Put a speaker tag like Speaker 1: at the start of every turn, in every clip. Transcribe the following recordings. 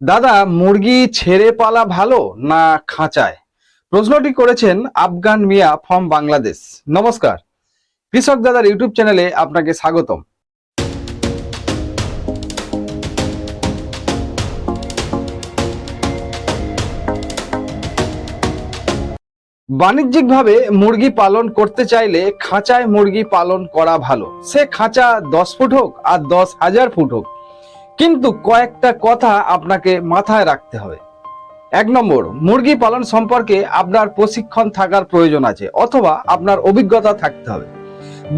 Speaker 1: দাদা, মুরগি ছেড়ে পালা ভালো না খাঁচায়? প্রশ্নটি করেছেন আফগান মিয়া ফ্রম বাংলাদেশ। নমস্কার। কৃষক দাদার ইউটিউব চ্যানেলে আপনাকে স্বাগতম। বাণিজ্যিকভাবে মুরগি পালন করতে চাইলে খাঁচায় মুরগি পালন করা ভালো। সে খাঁচা দশ ফুট হোক আর দশ হাজার ফুট হোক। কিন্তু কয়েকটা কথা আপনাকে মাথায় রাখতে হবে। এক নম্বর, মুরগি পালন সম্পর্কে আপনার প্রশিক্ষণ থাকার প্রয়োজন আছে, অথবা আপনার অভিজ্ঞতা থাকতে হবে।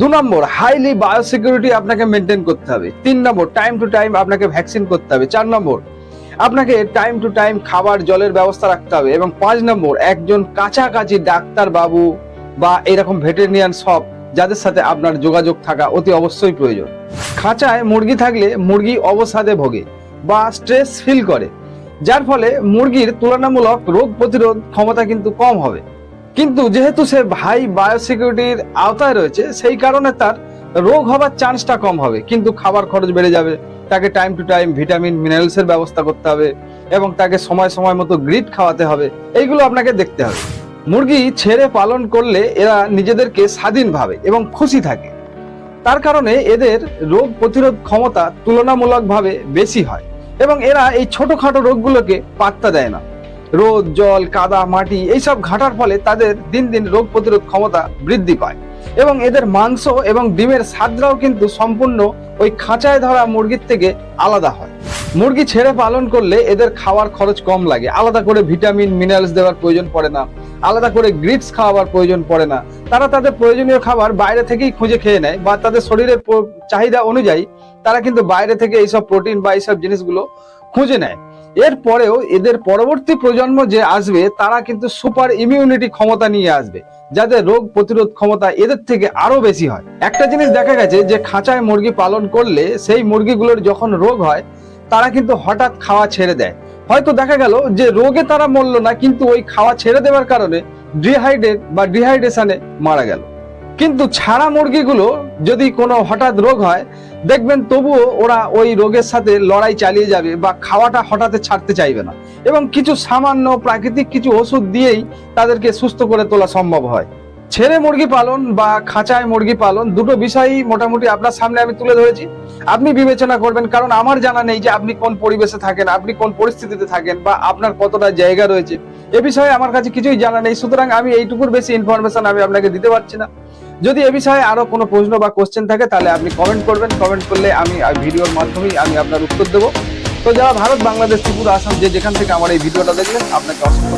Speaker 1: দু নম্বর হাইলি বায়োসিকিউরিটি আপনাকে মেনটেন করতে হবে। তিন নম্বর টাইম টু টাইম আপনাকে ভ্যাকসিন করতে হবে। চার নম্বর, আপনাকে টাইম টু টাইম খাবার, জলের ব্যবস্থা রাখতে হবে। এবং পাঁচ নম্বর, একজন কাছাকাছি ডাক্তার বাবু বা এরকম ভেটেরিনিয়ান সব যাদের সাথে আপনার যোগাযোগ থাকা অতি অবশ্যই প্রয়োজন। খাঁচায় মুরগি থাকলে মুরগি অবসাদে ভোগে বা স্ট্রেস ফিল করে, যার ফলে মুরগির তুলনামূলক রোগ প্রতিরোধ ক্ষমতা কিন্তু কম হবে। কিন্তু যেহেতু সে হাই বায়োসিকিউরিটির আওতায় রয়েছে, সেই কারণে তার রোগ হবার চান্সটা কম হবে। কিন্তু খাবার খরচ বেড়ে যাবে, তাকে টাইম টু টাইম ভিটামিন মিনারেলসের ব্যবস্থা করতে হবে এবং তাকে সময় সময় মতো গ্রিড খাওয়াতে হবে। এইগুলো আপনাকে দেখতে হবে। মুরগি ছেড়ে পালন করলে এরা নিজেদেরকে স্বাধীন ভাবে এবং খুশি থাকে। তার কারণে এদের রোগ প্রতিরোধ ক্ষমতা তুলনামূলকভাবে বেশি হয় এবং এরা এই ছোটখাটো রোগগুলোকে পাত্তা দেয় না। রোদ, জল, কাদা, মাটি এইসব ঘাটার ফলে তাদের দিন দিন রোগ প্রতিরোধ ক্ষমতা বৃদ্ধি পায় এবং এদের মাংস এবং ডিমের স্বাদরাও কিন্তু সম্পূর্ণ ওই খাঁচায় ধরা মুরগির থেকে আলাদা হয়। মুরগি ছেড়ে পালন করলে এদের খাওয়ার খরচ কম লাগে। আলাদা করে ভিটামিন, মিনারেলস দেওয়ার প্রয়োজন পড়ে না। আলাদা করে গ্রিটস খাওয়াবার প্রয়োজন পড়ে না। তারা তাদের প্রয়োজনীয় খাবার বাইরে থেকেই খুঁজে খেয়ে নেয় বা তাদের শরীরের চাহিদা অনুযায়ী তারা কিন্তু বাইরে থেকে এইসব প্রোটিন বা এইসব জিনিসগুলো খুঁজে নেয়। এরপরেও এদের পরবর্তী প্রজন্ম যে আসবে, তারা কিন্তু সুপার ইমিউনিটি ক্ষমতা নিয়ে আসবে যাদের রোগ প্রতিরোধ ক্ষমতা এদের থেকে আরও বেশি হয়। একটা জিনিস দেখা গেছে যে খাঁচায় মুরগি পালন করলে সেই মুরগিগুলোর যখন রোগ হয়, তারা কিন্তু হঠাৎ খাওয়া ছেড়ে দেয়। হয়তো দেখা গেল যে রোগে তারা মরল না, কিন্তু ওই খাওয়া ছেড়ে দেওয়ার কারণে ডিহাইড্রেট বা ডিহাইড্রেশনে মারা গেল। কিন্তু ছাড়া মুরগিগুলো যদি কোনো হঠাৎ রোগ হয়, দেখবেন তবুও ওরা ওই রোগের সাথে লড়াই চালিয়ে যাবে বা খাওয়াটা হঠাৎ ছাড়তে চাইবে না। এবং কিছু সামান্য প্রাকৃতিক কিছু ওষুধ দিয়েই তাদেরকে সুস্থ করে তোলা সম্ভব হয়। ছেড়ে মুরগি পালন বা খাঁচায় মুরগি পালন দুটো বিষয়ই মোটামুটি আপনার সামনে আমি তুলে ধরেছি। আপনি বিবেচনা করবেন, কারণ আমার জানা নেই যে আপনি কোন পরিবেশে থাকেন, আপনি কোন পরিস্থিতিতে থাকেন বা আপনার কতটা জায়গা রয়েছে। এ বিষয়ে আমার কাছে কিছুই জানা নেই, সুতরাং আমি এইটুকুর বেশি ইনফরমেশন আমি আপনাকে দিতে পারছি না। যদি এ বিষয়ে আরও কোনো প্রশ্ন বা কোশ্চেন থাকে, তাহলে আপনি কমেন্ট করবেন। কমেন্ট করলে আমি ভিডিওর মাধ্যমেই আমি আপনার উত্তর দেবো। তো যারা ভারত, বাংলাদেশ, ত্রিপুরা, আসাম, যে যেখান থেকে আমার এই ভিডিওটা দেখলেন, আপনাকে অসংখ্য